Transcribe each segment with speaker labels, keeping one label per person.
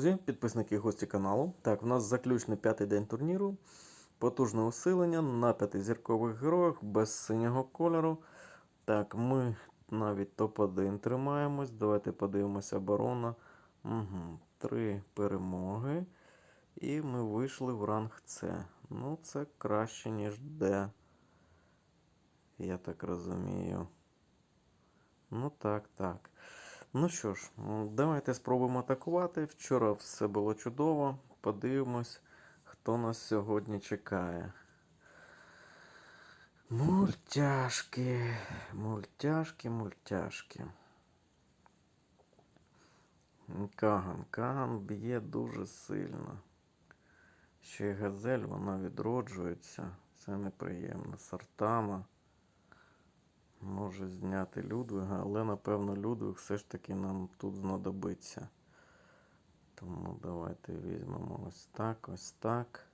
Speaker 1: друзі, підписники і гості каналу. Так, в нас заключний п'ятий день турніру. Потужне усилення на п'ятизіркових героях без синього кольору. Так, ми навіть топ-1 тримаємось. Давайте подивимося оборона. Угу. Три перемоги. І ми вийшли в ранг С. Ну, це краще, ніж Д. Я так розумію. Ну так, так. Ну що ж, давайте спробуємо атакувати. Вчора все було чудово. Подивимось, хто нас сьогодні чекає. Мультяшки, мультяшки, мультяшки. Каган. Каган б'є дуже сильно. Ще й газель, вона відроджується. Це неприємно. Сартана. Може зняти Людвига, але напевно Людвиг все ж таки нам тут знадобиться. Тому давайте візьмемо ось так, ось так.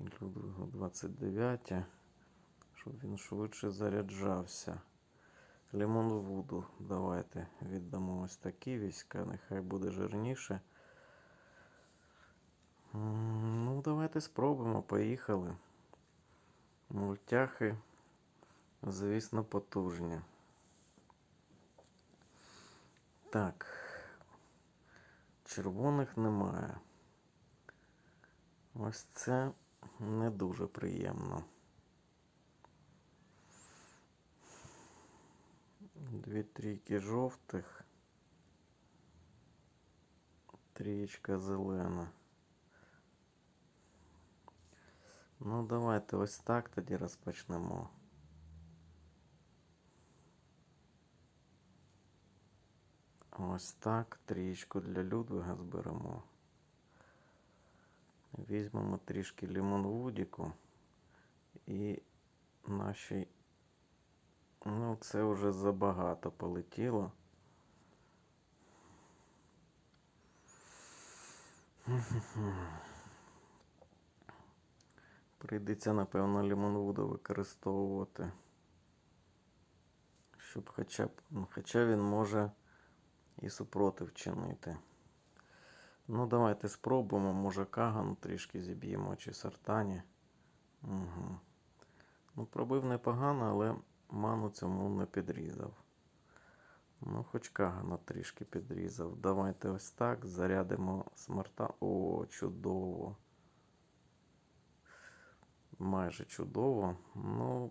Speaker 1: І Людвигу 29, щоб він швидше заряджався. Лімон Вуду. Давайте віддамо ось такі війська, нехай буде жирніше. Ну, давайте спробуємо, поїхали. Мультяхи, звісно, потужні. Так. Червоних немає. Ось це не дуже приємно. Дві трійки жовтих. Трієчка зелена. Ну, давайте ось так тоді розпочнемо. Ось так. Трієчку для Людвига зберемо. Візьмемо трішки лімонвудіку і наші. Ну, це вже забагато полетіло. Прийдеться, напевно, лімонвуду використовувати. Щоб хоча б. ну, Хоча він може і супротив чинити. Ну, давайте спробуємо. Може Каган трішки зіб'ємо чи Сартані. Угу. Ну, пробив непогано, але ману цьому не підрізав. Ну, хоч Кагана трішки підрізав. Давайте ось так. Зарядимо смарта. О, чудово. Майже чудово. Ну,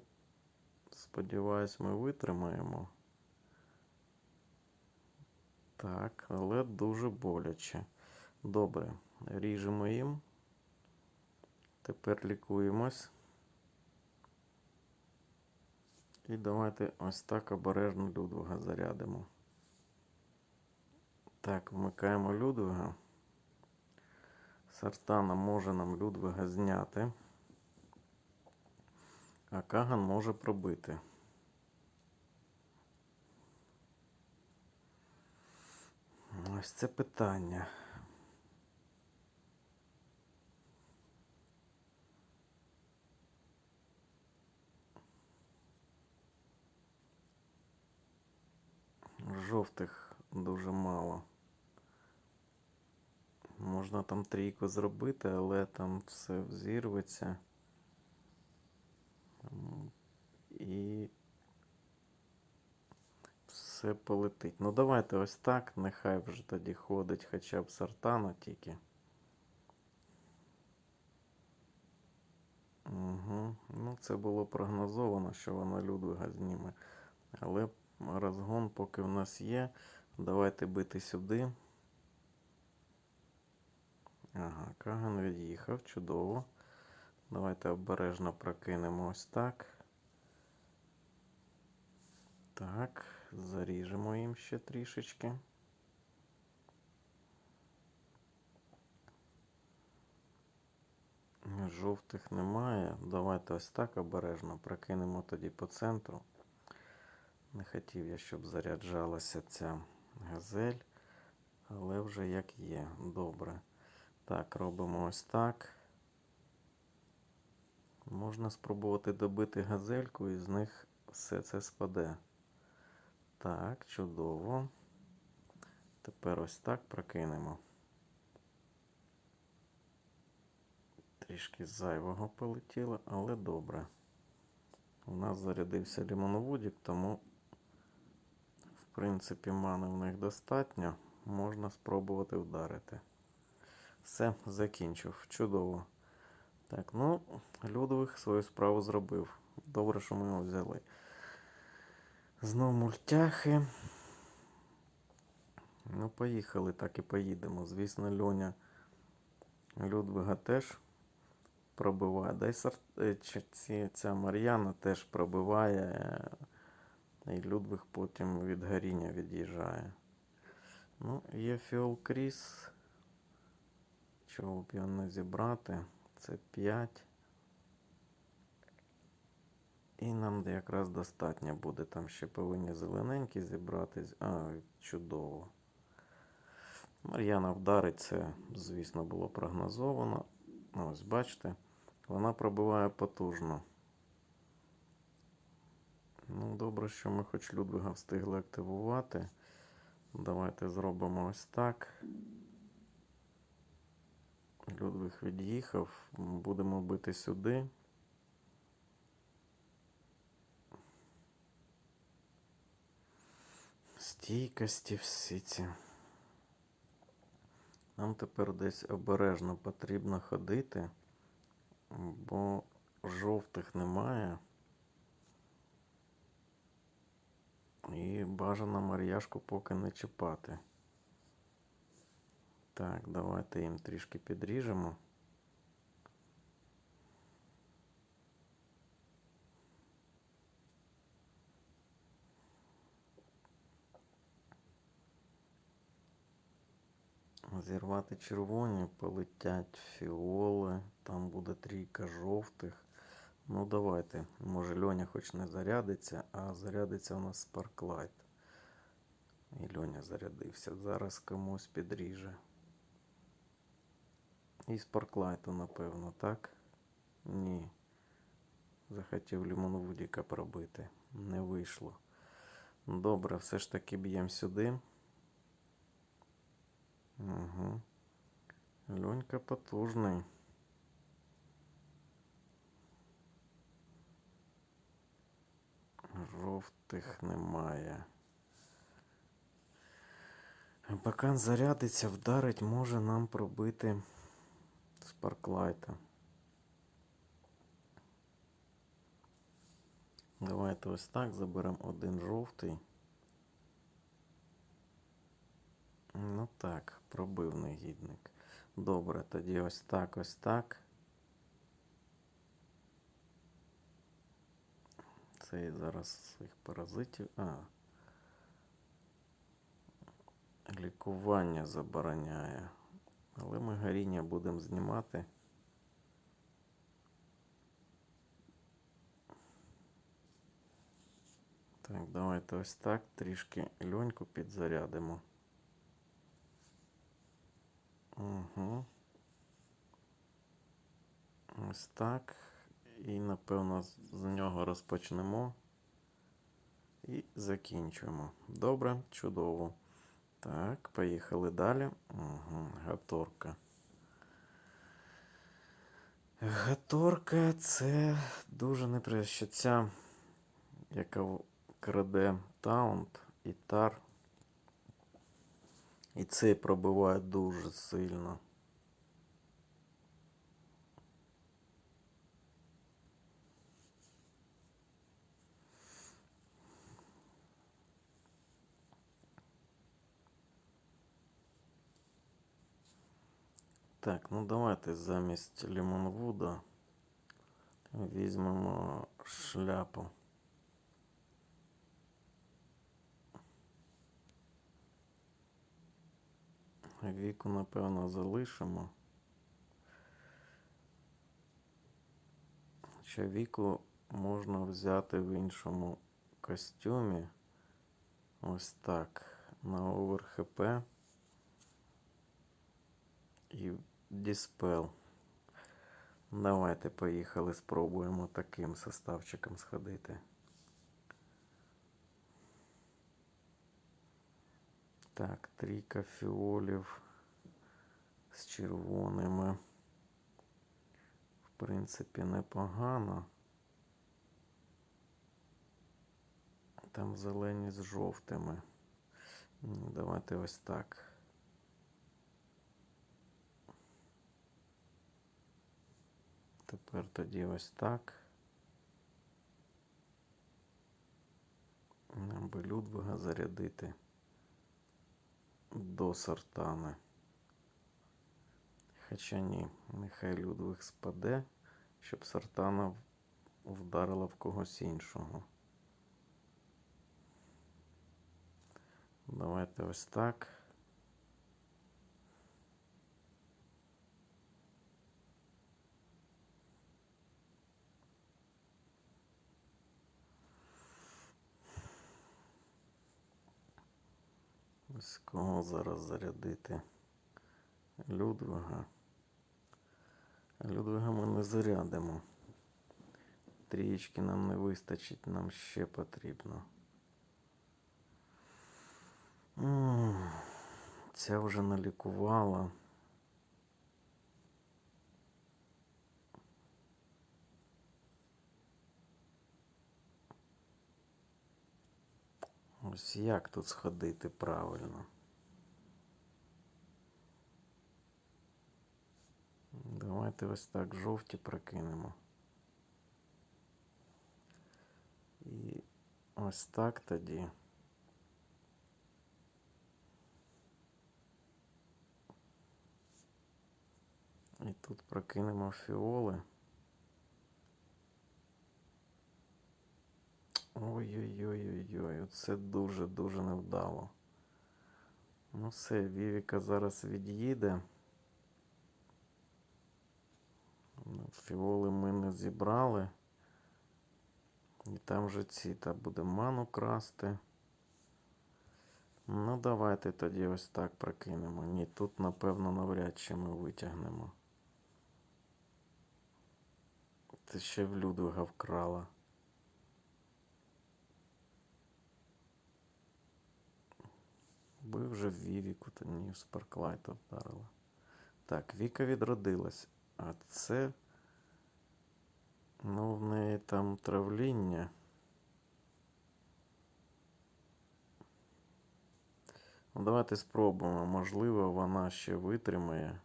Speaker 1: сподіваюсь, ми витримаємо. Так, але дуже боляче. Добре, ріжемо їм. Тепер лікуємось. І давайте ось так обережно Людвига зарядимо. Так, вмикаємо Людвига. Сартана може нам Людвига зняти. А Каган може пробити. Ось це питання. Жовтих дуже мало. Можна там трійку зробити, але там все взірветься. І все полетить. Ну давайте ось так. Нехай вже тоді ходить хоча б сартана тільки. Угу. Ну, це було прогнозовано, що вона Людвига зніме. Але розгон поки в нас є. Давайте бити сюди. Ага, Каган від'їхав, чудово. Давайте обережно прокинемо ось так. Так, заріжемо їм ще трішечки. Жовтих немає. Давайте ось так обережно прокинемо тоді по центру. Не хотів я, щоб заряджалася ця газель, але вже як є. Добре. Так, робимо ось так. Можна спробувати добити газельку і з них все це спаде. Так, чудово. Тепер ось так прокинемо. Трішки зайвого полетіло, але добре. У нас зарядився лімоновудік, тому, в принципі, мани в них достатньо. Можна спробувати вдарити. Все, закінчив. Чудово. Так, ну, Людвиг свою справу зробив. Добре, що ми його взяли. Знов мультяхи. Ну, поїхали, так і поїдемо. Звісно, Льоня Людвига теж пробиває. Да й е, ця Мар'яна теж пробиває. І Людвиг потім від горіння від'їжджає. Ну, є Фіол Кріс. Чого б його не зібрати? Це 5. І нам якраз достатньо буде. Там ще повинні зелененькі зібратись. А, чудово. Мар'яна вдарить, це, звісно, було прогнозовано. Ось, бачите, вона пробиває потужно. Ну, добре, що ми хоч Людвига встигли активувати. Давайте зробимо ось так. Людвиг від'їхав. Будемо бити сюди. Стійкості всі ці. Нам тепер десь обережно потрібно ходити, бо жовтих немає. І бажано Мар'яшку поки не чіпати. Так, давайте їм трішки підріжемо. Зірвати червоні, полетять фіоли, там буде трійка жовтих. Ну давайте. Може Льоня хоч не зарядиться, а зарядиться у нас Спарклайт. І Льоня зарядився. Зараз комусь підріже. І Спарклайту, напевно, так? Ні. Захотів Лімонвудіка пробити. Не вийшло. Добре, все ж таки б'ємо сюди. Угу. Льонька потужний. Жовтих немає. Бакан зарядиться, вдарить, може нам пробити спарклайта. Давайте ось так заберемо один жовтий. Ну так, пробив негідник. Добре, тоді ось так, ось так. Це зараз своїх паразитів. А. Лікування забороняє. Але ми горіння будемо знімати. Так, давайте ось так трішки льоньку підзарядимо. Угу. Ось так. І, напевно, з нього розпочнемо. І закінчуємо. Добре, чудово. Так, поїхали далі. Угу, Гаторка. Гаторка це дуже неприємно, що ця, яка краде таунт і тар. І цей пробиває дуже сильно. Так, ну давайте замість Лімонвуда візьмемо шляпу. Віку, напевно, залишимо. Ще віку можна взяти в іншому костюмі. Ось так. На овер ХП. І Діспел. Давайте поїхали, спробуємо таким составчиком сходити. Так, трійка фіолів з червоними. В принципі, непогано. Там зелені з жовтими. Давайте ось так. Тепер тоді ось так. Нам би Людвига зарядити до Сартани. Хоча ні, нехай Людвиг спаде, щоб Сартана вдарила в когось іншого. Давайте ось так. Ось кого зараз зарядити? Людвига. Людвига ми не зарядимо. Трієчки нам не вистачить, нам ще потрібно. Ця вже налікувала. Ось як тут сходити правильно? Давайте ось так жовті прокинемо. І ось так тоді. І тут прокинемо фіоли. Ой-ой-ой-ой-ой, це дуже-дуже невдало. Ну все, Вівіка зараз від'їде. Ну, Фіоли ми не зібрали. І там же ці та буде ману красти. Ну, давайте тоді ось так прокинемо. Ні, тут, напевно, навряд чи ми витягнемо. Ти ще в Людвига вкрала. Би вже в Вівіку, та ні, в Спарклайта вдарила. Так, Віка відродилась. А це. Ну, в неї там травління. Ну, давайте спробуємо. Можливо, вона ще витримає.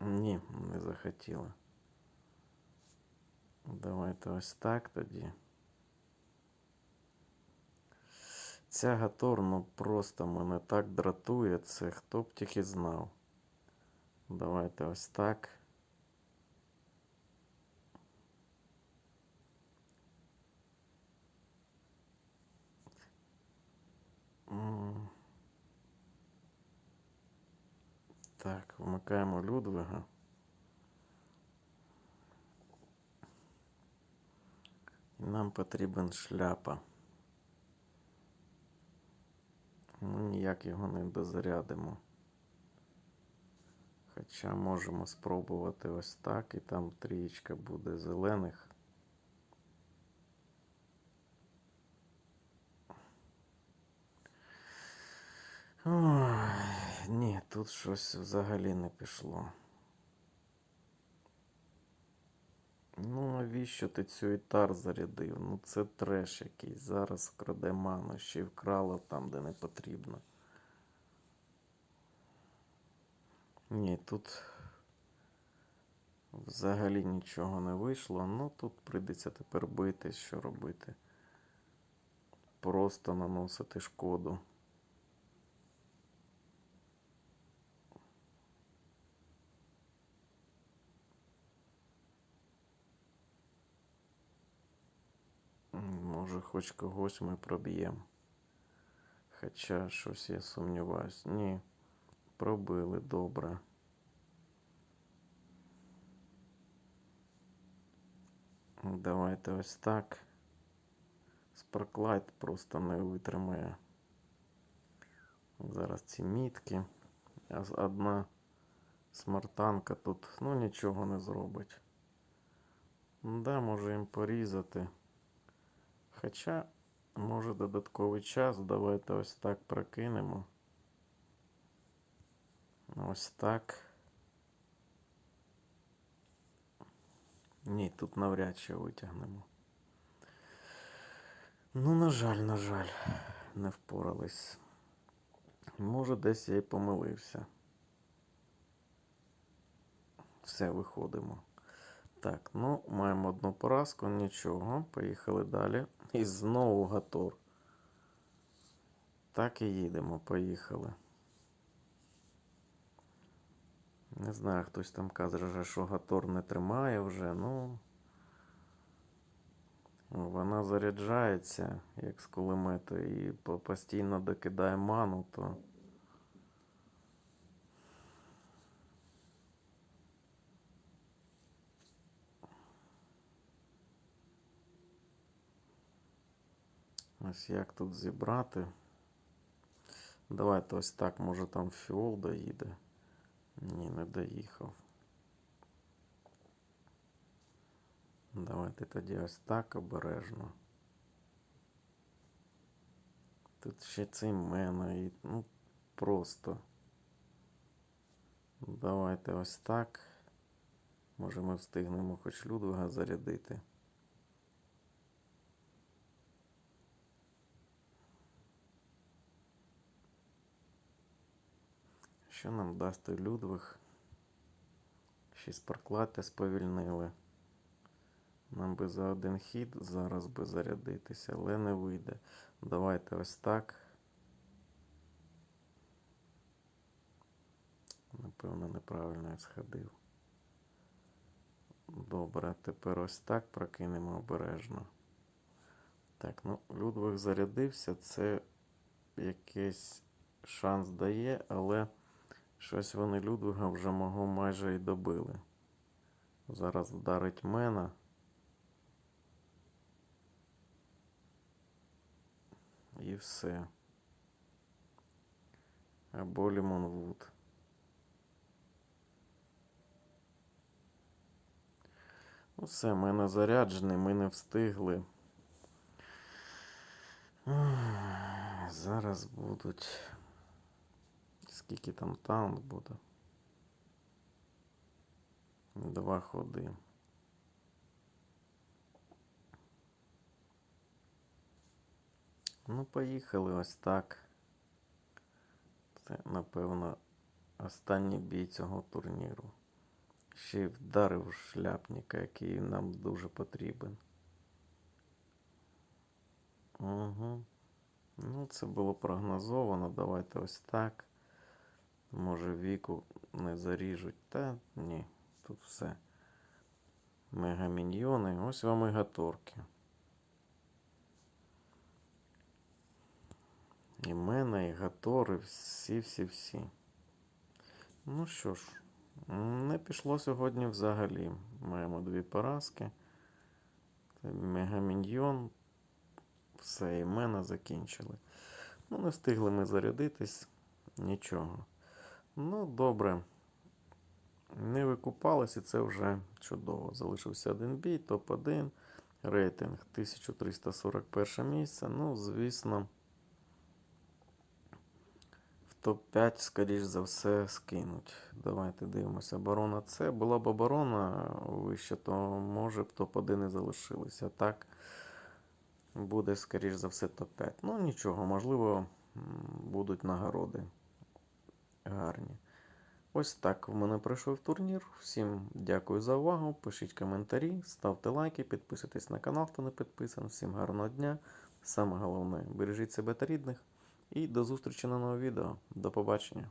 Speaker 1: Ні, не захотіла. Давайте ось так тоді. Ця Гатор, ну просто мене так дратує це, хто б тільки знав. Давайте ось так. Так, вмикаємо Людвига. Нам потрібен шляпа. Ми ніяк його не дозарядимо. Хоча можемо спробувати ось так, і там трієчка буде зелених. Ой, ні, тут щось взагалі не пішло. Ну, навіщо ти цю ітар зарядив? Ну це треш якийсь. Зараз вкраде ману, ще й вкрала там, де не потрібно. Ні, тут взагалі нічого не вийшло. Ну тут прийдеться тепер бити, що робити. Просто наносити шкоду. М, Може, хоч когось ми проб'ємо. Хоча щось я сумніваюсь. Ні, пробили добре. Давайте ось так. Спарклайт просто не витримає. Зараз ці мітки. Одна смартанка тут ну нічого не зробить. Да, може їм порізати. Хоча Може додатковий час. Давайте ось так прокинемо. Ось так. Ні, тут навряд чи витягнемо. Ну, на жаль, на жаль, не впорались. Може, десь я й помилився. Все, виходимо. Так, ну, маємо одну поразку, нічого. Поїхали далі. І знову Гатор. Так і їдемо, поїхали. Не знаю, хтось там каже, що Гатор не тримає вже, ну. Вона заряджається, як з кулемету, і постійно докидає ману, то. Ось як тут зібрати. Давайте ось так, може там фіол доїде. Ні, не доїхав. Давайте тоді ось так обережно. Тут ще цей мене ну просто. Давайте ось так. Може ми встигнемо хоч Людвига зарядити. Що нам дасть Людвиг? Ще й спарклати сповільнили. Нам би за один хід зараз би зарядитися, але не вийде. Давайте ось так. Напевно, неправильно я сходив. Добре, тепер ось так прокинемо обережно. Так, ну, Людвиг зарядився, це якийсь шанс дає, але щось вони Людвига вже мого майже і добили. Зараз вдарить мена. І все. Або Лімонвуд. Ну все, мене заряджений, ми не встигли. Зараз будуть. Скільки там таунт буде? Два ходи. Ну, поїхали ось так. Це, напевно, останній бій цього турніру. Ще й вдарив шляпника, який нам дуже потрібен. Угу. Ну, це було прогнозовано. Давайте ось так. Може, віку не заріжуть. Та ні, тут все. Мегаміньйони. Ось вам і. І мене, і гатори, всі-всі-всі. Ну що ж, не пішло сьогодні взагалі. Маємо дві поразки. Мегаміньйон. Все, і мене закінчили. Ну, не встигли ми зарядитись. Нічого. Ну, добре. Не викупались, і це вже чудово. Залишився один бій, топ-1. Рейтинг 1341 місце. Ну, звісно. В топ-5, скоріш за все, скинуть. Давайте дивимося. Оборона С. Була б оборона вище, то може б топ-1 і залишилися. Так буде, скоріш за все, топ-5. Ну, нічого, можливо, будуть нагороди гарні. Ось так в мене пройшов турнір. Всім дякую за увагу. Пишіть коментарі, ставте лайки, підписуйтесь на канал, хто не підписаний. Всім гарного дня. Саме головне, бережіть себе та рідних. І до зустрічі на новому відео. До побачення.